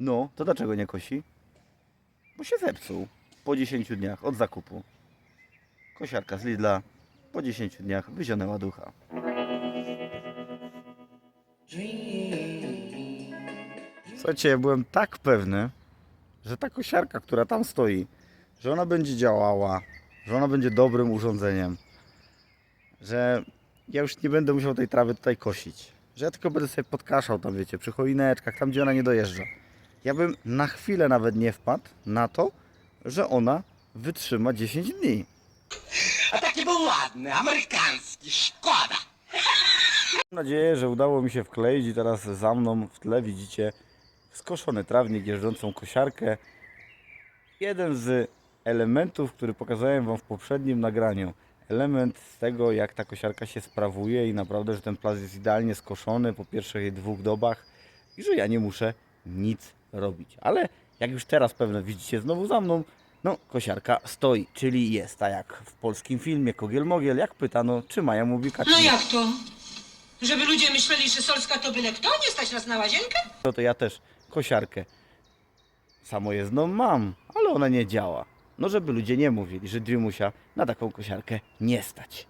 No, to dlaczego nie kosi? Bo się zepsuł po 10 dniach od zakupu. Kosiarka z Lidla po 10 dniach wyzionęła ducha. Słuchajcie, ja byłem tak pewny, że ta kosiarka, która tam stoi, że ona będzie działała, że ona będzie dobrym urządzeniem, że ja już nie będę musiał tej trawy tutaj kosić, że ja tylko będę sobie podkaszał tam, wiecie, przy choineczkach, tam gdzie ona nie dojeżdża. Ja bym na chwilę nawet nie wpadł na to, że ona wytrzyma 10 dni. A taki był ładny, amerykański, szkoda. Mam nadzieję, że udało mi się wkleić i teraz za mną w tle widzicie skoszony trawnik, jeżdżącą kosiarkę. Jeden z elementów, który pokazałem Wam w poprzednim nagraniu. Element z tego, jak ta kosiarka się sprawuje i naprawdę, że ten plac jest idealnie skoszony po pierwszych dwóch dobach i że ja nie muszę nic robić. Ale jak już teraz pewnie widzicie znowu za mną, no kosiarka stoi, czyli jest tak jak w polskim filmie Kogiel Mogiel, jak pytano, czy Maja mówi No Kaczyński. jak to? Żeby ludzie myśleli, że Solska to byle kto? Nie stać nas na łazienkę? No to ja też kosiarkę samojezdną mam, ale ona nie działa. No żeby ludzie nie mówili, że Dreamusia na taką kosiarkę nie stać.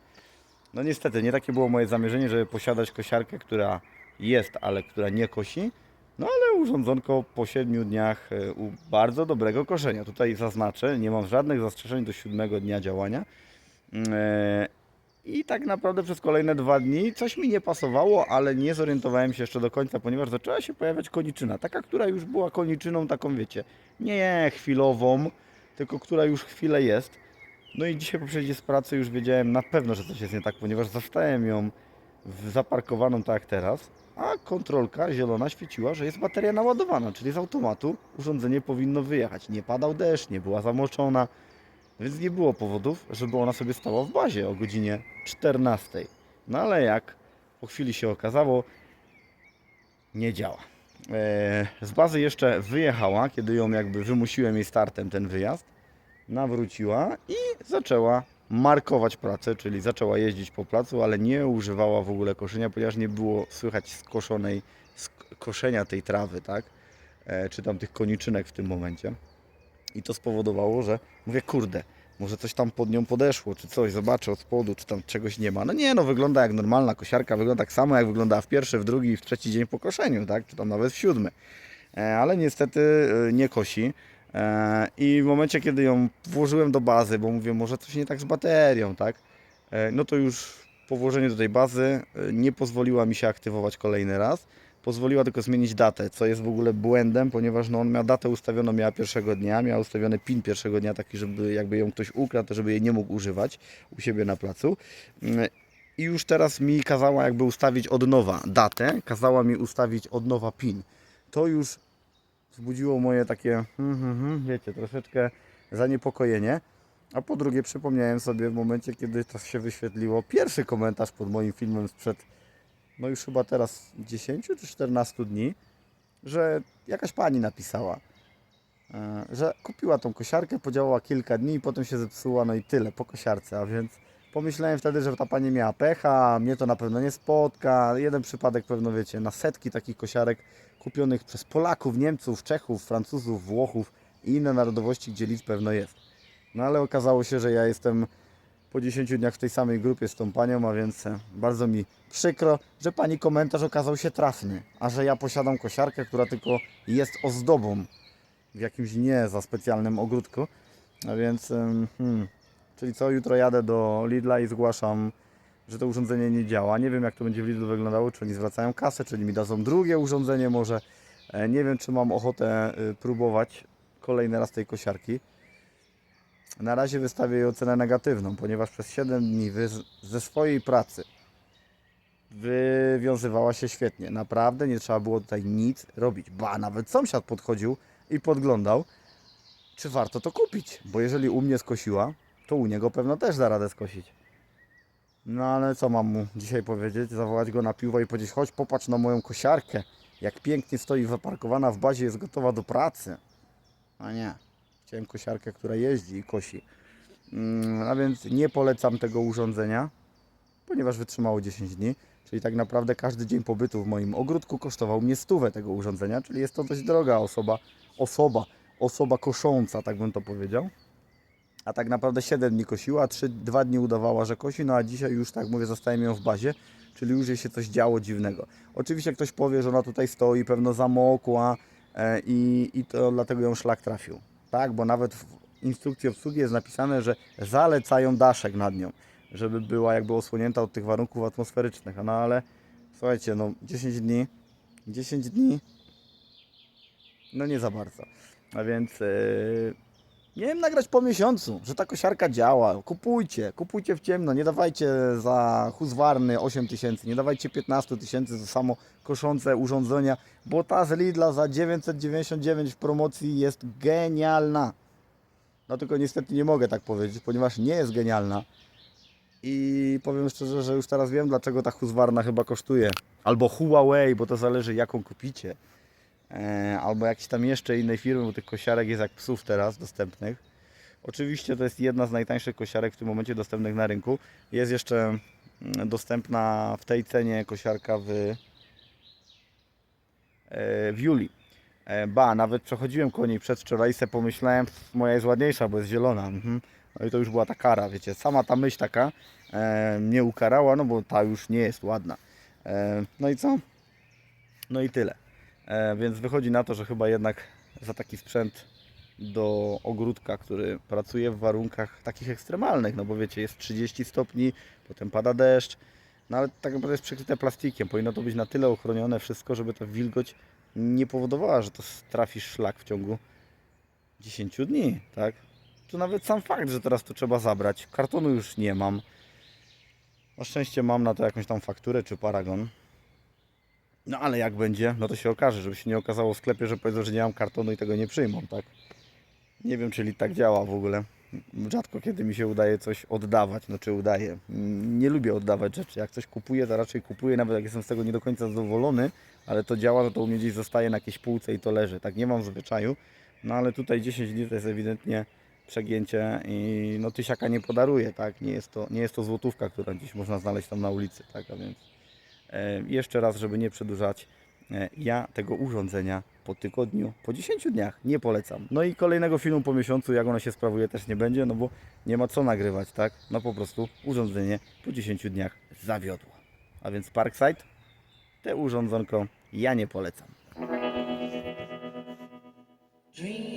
No niestety, nie takie było moje zamierzenie, żeby posiadać kosiarkę, która jest, ale która nie kosi. No ale urządzonko po 7 dniach e, u bardzo dobrego koszenia. Tutaj zaznaczę, nie mam żadnych zastrzeżeń do siódmego dnia działania. E, I tak naprawdę przez kolejne dwa dni coś mi nie pasowało, ale nie zorientowałem się jeszcze do końca, ponieważ zaczęła się pojawiać koniczyna. Taka, która już była koniczyną taką, wiecie, nie chwilową, tylko która już chwilę jest. No i dzisiaj po przyjeździe z pracy już wiedziałem na pewno, że coś jest nie tak, ponieważ zastałem ją zaparkowaną tak jak teraz, a kontrolka zielona świeciła, że jest bateria naładowana, czyli z automatu urządzenie powinno wyjechać. Nie padał deszcz, nie była zamoczona, więc nie było powodów, żeby ona sobie stała w bazie o godzinie 14. No ale jak po chwili się okazało, nie działa. Eee, Z bazy jeszcze wyjechała, kiedy ją jakby wymusiłem jej startem ten wyjazd. Nawróciła i zaczęła markować pracę, czyli zaczęła jeździć po placu, ale nie używała w ogóle koszenia, ponieważ nie było słychać skoszonej, sk- koszenia tej trawy, tak? E, czy tam tych koniczynek w tym momencie. I to spowodowało, że mówię, kurde, może coś tam pod nią podeszło, czy coś, zobaczę od spodu, czy tam czegoś nie ma. No nie, no wygląda jak normalna kosiarka, wygląda tak samo, jak wyglądała w pierwszy, w drugi i w trzeci dzień po koszeniu, tak? Czy tam nawet w siódmy. E, ale niestety e, nie kosi. E, I w momencie, kiedy ją włożyłem do bazy, bo mówię, może coś nie tak z baterią, tak? E, no to już po włożeniu do tej bazy e, nie pozwoliła mi się aktywować kolejny raz. Pozwoliła tylko zmienić datę, co jest w ogóle błędem, ponieważ no on miał datę ustawioną, miała pierwszego dnia, miał ustawiony PIN pierwszego dnia, taki, żeby jakby ją ktoś ukradł, to żeby jej nie mógł używać u siebie na placu. I już teraz mi kazała jakby ustawić od nowa datę, kazała mi ustawić od nowa PIN. To już wzbudziło moje takie, hmm, hmm, hmm, wiecie, troszeczkę zaniepokojenie. A po drugie przypomniałem sobie w momencie, kiedy to się wyświetliło, pierwszy komentarz pod moim filmem sprzed, no już chyba teraz 10 czy 14 dni, że jakaś pani napisała, e, że kupiła tą kosiarkę, podziałała kilka dni i potem się zepsuła, no i tyle po kosiarce, a więc pomyślałem wtedy, że ta pani miała pecha, mnie to na pewno nie spotka, jeden przypadek pewno wiecie, na setki takich kosiarek kupionych przez Polaków, Niemców, Czechów, Francuzów, Włochów i inne narodowości, gdzie lidz pewno jest. No ale okazało się, że ja jestem po 10 dniach w tej samej grupie z tą panią, a więc e, bardzo mi przykro, że pani komentarz okazał się trafny, a że ja posiadam kosiarkę, która tylko jest ozdobą w jakimś nie za specjalnym ogródku. A więc, hmm, czyli co, jutro jadę do Lidla i zgłaszam, że to urządzenie nie działa. Nie wiem jak to będzie w Lidlu wyglądało, czy oni zwracają kasę, czy mi dadzą drugie urządzenie może. E, Nie wiem, czy mam ochotę y, próbować kolejny raz tej kosiarki. Na razie wystawię jej ocenę negatywną, ponieważ przez 7 dni ze swojej pracy wywiązywała się świetnie. Naprawdę nie trzeba było tutaj nic robić. Ba, nawet sąsiad podchodził i podglądał, czy warto to kupić. Bo jeżeli u mnie skosiła, to u niego pewno też da radę skosić. No ale co mam mu dzisiaj powiedzieć? Zawołać go na piwo i powiedzieć, chodź popatrz na moją kosiarkę. Jak pięknie stoi zaparkowana w bazie, jest gotowa do pracy. A nie. Chciałem kosiarkę, która jeździ i kosi. Mm, A więc nie polecam tego urządzenia, ponieważ wytrzymało 10 dni. Czyli tak naprawdę każdy dzień pobytu w moim ogródku kosztował mnie stówę tego urządzenia, czyli jest to dość droga osoba, osoba, osoba kosząca, tak bym to powiedział. A tak naprawdę 7 dni kosiła, a 3, 2 dni udawała, że kosi, no a dzisiaj już tak mówię, zostałem ją w bazie, czyli już jej się coś działo dziwnego. Oczywiście ktoś powie, że ona tutaj stoi, pewno zamokła e, i, i to dlatego ją szlak trafił. Tak, bo nawet w instrukcji obsługi jest napisane, że zalecają daszek nad nią, żeby była jakby osłonięta od tych warunków atmosferycznych. No ale słuchajcie, no 10 dni, 10 dni, no nie za bardzo. A więc yy, miałem nagrać po miesiącu, że ta kosiarka działa. Kupujcie, kupujcie w ciemno, nie dawajcie za Husqvarny 8 tysięcy, nie dawajcie 15 tysięcy za samo koszące urządzenia, bo ta z Lidla za 999 w promocji jest genialna. No tylko niestety nie mogę tak powiedzieć, ponieważ nie jest genialna. I powiem szczerze, że już teraz wiem, dlaczego ta Husqvarna chyba kosztuje. Albo Huawei, bo to zależy jaką kupicie. E, albo jakieś tam jeszcze innej firmy, bo tych kosiarek jest jak psów teraz dostępnych. Oczywiście to jest jedna z najtańszych kosiarek w tym momencie dostępnych na rynku. Jest jeszcze mm, dostępna w tej cenie kosiarka w, e, w Juli. E, Ba, nawet przechodziłem koło niej przedwczoraj i sobie pomyślałem, moja jest ładniejsza, bo jest zielona. Mhm. No i to już była ta kara, wiecie. Sama ta myśl taka e, mnie ukarała, no bo ta już nie jest ładna. E, no i co? No i tyle. E, więc wychodzi na to, że chyba jednak za taki sprzęt do ogródka, który pracuje w warunkach takich ekstremalnych, no bo wiecie, jest 30 stopni, potem pada deszcz, no ale tak naprawdę jest przykryte plastikiem. Powinno to być na tyle ochronione wszystko, żeby ta wilgoć nie powodowała, że to trafisz szlak w ciągu 10 dni, tak? Tu nawet sam fakt, że teraz to trzeba zabrać. Kartonu już nie mam. Na szczęście mam na to jakąś tam fakturę czy paragon. No ale jak będzie, no to się okaże, żeby się nie okazało w sklepie, że powiedzą, że nie mam kartonu i tego nie przyjmą, tak? Nie wiem, czyli tak działa w ogóle. Rzadko kiedy mi się udaje coś oddawać, no czy udaje. Nie lubię oddawać rzeczy. Jak coś kupuję, to raczej kupuję, nawet jak jestem z tego nie do końca zadowolony, ale to działa, no to u mnie gdzieś zostaje na jakiejś półce i to leży. Tak nie mam zwyczaju. No ale tutaj 10 dni to jest ewidentnie przegięcie i no tysiaka nie podaruje, tak? Nie jest to, nie jest to złotówka, która gdzieś można znaleźć tam na ulicy, tak? A więc jeszcze raz, żeby nie przedłużać, e, ja tego urządzenia po tygodniu, po 10 dniach nie polecam. No i kolejnego filmu po miesiącu, jak ono się sprawuje, też nie będzie, no bo nie ma co nagrywać, tak? No po prostu urządzenie po 10 dniach zawiodło. A więc Parkside, te urządzonko ja nie polecam. Dream